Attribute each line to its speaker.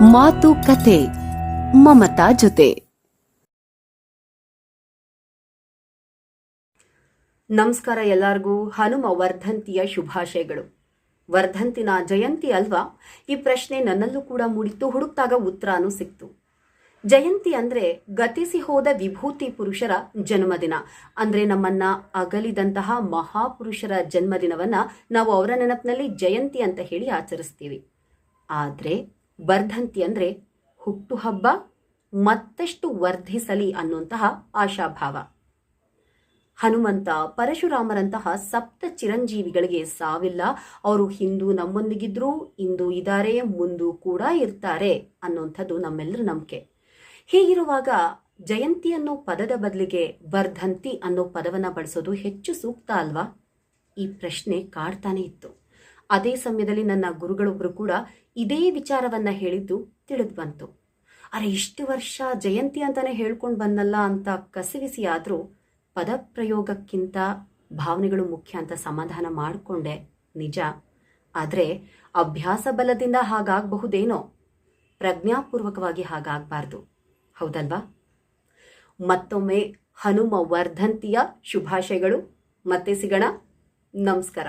Speaker 1: ಮಾತು ಕತೆ ಮಮತಾ ಜೊತೆ.
Speaker 2: ನಮಸ್ಕಾರ ಎಲ್ಲರಿಗೂ. ಹನುಮ ವರ್ಧಂತಿಯ ಶುಭಾಶಯಗಳು. ವರ್ಧಂತಿನ ಜಯಂತಿ ಅಲ್ವಾ? ಈ ಪ್ರಶ್ನೆ ನನ್ನಲ್ಲೂ ಕೂಡ ಮೂಡಿತ್ತು ಹುಡುಕ್ತಾಗ ಉತ್ತರನೂ ಸಿಕ್ತು. ಜಯಂತಿ ಅಂದ್ರೆ ಗತಿಸಿ ಹೋದ ವಿಭೂತಿ ಪುರುಷರ ಜನ್ಮದಿನ. ಅಂದ್ರೆ ನಮ್ಮನ್ನ ಅಗಲಿದಂತಹ ಮಹಾಪುರುಷರ ಜನ್ಮದಿನವನ್ನ ನಾವು ಅವರ ನೆನಪಿನಲ್ಲಿ ಜಯಂತಿ ಅಂತ ಹೇಳಿ ಆಚರಿಸ್ತೀವಿ. ಆದ್ರೆ ವರ್ಧಂತಿ ಅಂದರೆ ಹುಟ್ಟುಹಬ್ಬ, ಮತ್ತಷ್ಟು ವರ್ಧಿಸಲಿ ಅನ್ನುವಂತಹ ಆಶಾಭಾವ. ಹನುಮಂತ ಪರಶುರಾಮರಂತಹ ಸಪ್ತ ಚಿರಂಜೀವಿಗಳಿಗೆ ಸಾವಿಲ್ಲ. ಅವರು ಹಿಂದೂ ನಮ್ಮೊಂದಿಗಿದ್ರು, ಇಂದು ಇದ್ದಾರೆ ಮುಂದೂ ಕೂಡ ಇರ್ತಾರೆ ಅನ್ನುವಂಥದ್ದು ನಮ್ಮೆಲ್ಲರ ನಂಬಿಕೆ. ಹೀಗಿರುವಾಗ ಜಯಂತಿ ಅನ್ನೋ ಪದದ ಬದಲಿಗೆ ವರ್ಧಂತಿ ಅನ್ನೋ ಪದವನ್ನು ಬಳಸೋದು ಹೆಚ್ಚು ಸೂಕ್ತ ಅಲ್ವಾ? ಈ ಪ್ರಶ್ನೆ ಕಾಡ್ತಾನೆ ಇತ್ತು. ಅದೇ ಸಮಯದಲ್ಲಿ ನನ್ನ ಗುರುಗಳೊಬ್ಬರು ಕೂಡ ಇದೇ ವಿಚಾರವನ್ನ ಹೇಳಿದ್ದು ತಿಳಿದು ಬಂತು. ಅರೆ, ಇಷ್ಟು ವರ್ಷ ಜಯಂತಿ ಅಂತಾನೆ ಹೇಳ್ಕೊಂಡು ಬಂದಲ್ಲ ಅಂತ ಕಸಿವಿಸಿ ಆದ್ರೂ ಪದಪ್ರಯೋಗಕ್ಕಿಂತ ಭಾವನೆಗಳು ಮುಖ್ಯ ಅಂತ ಸಮಾಧಾನ ಮಾಡಿಕೊಂಡೆ, ನಿಜ. ಆದರೆ ಅಭ್ಯಾಸ ಬಲದಿಂದ ಹಾಗಾಗಬಹುದೇನೋ? ಪ್ರಜ್ಞಾಪೂರ್ವಕವಾಗಿ ಹಾಗಾಗಬಾರ್ದು. ಹೌದಲ್ವಾ? ಮತ್ತೊಮ್ಮೆ ಹನುಮ ವರ್ಧಂತಿಯ ಶುಭಾಶಯಗಳು. ಮತ್ತೆ ಸಿಗೋಣ. ನಮಸ್ಕಾರ.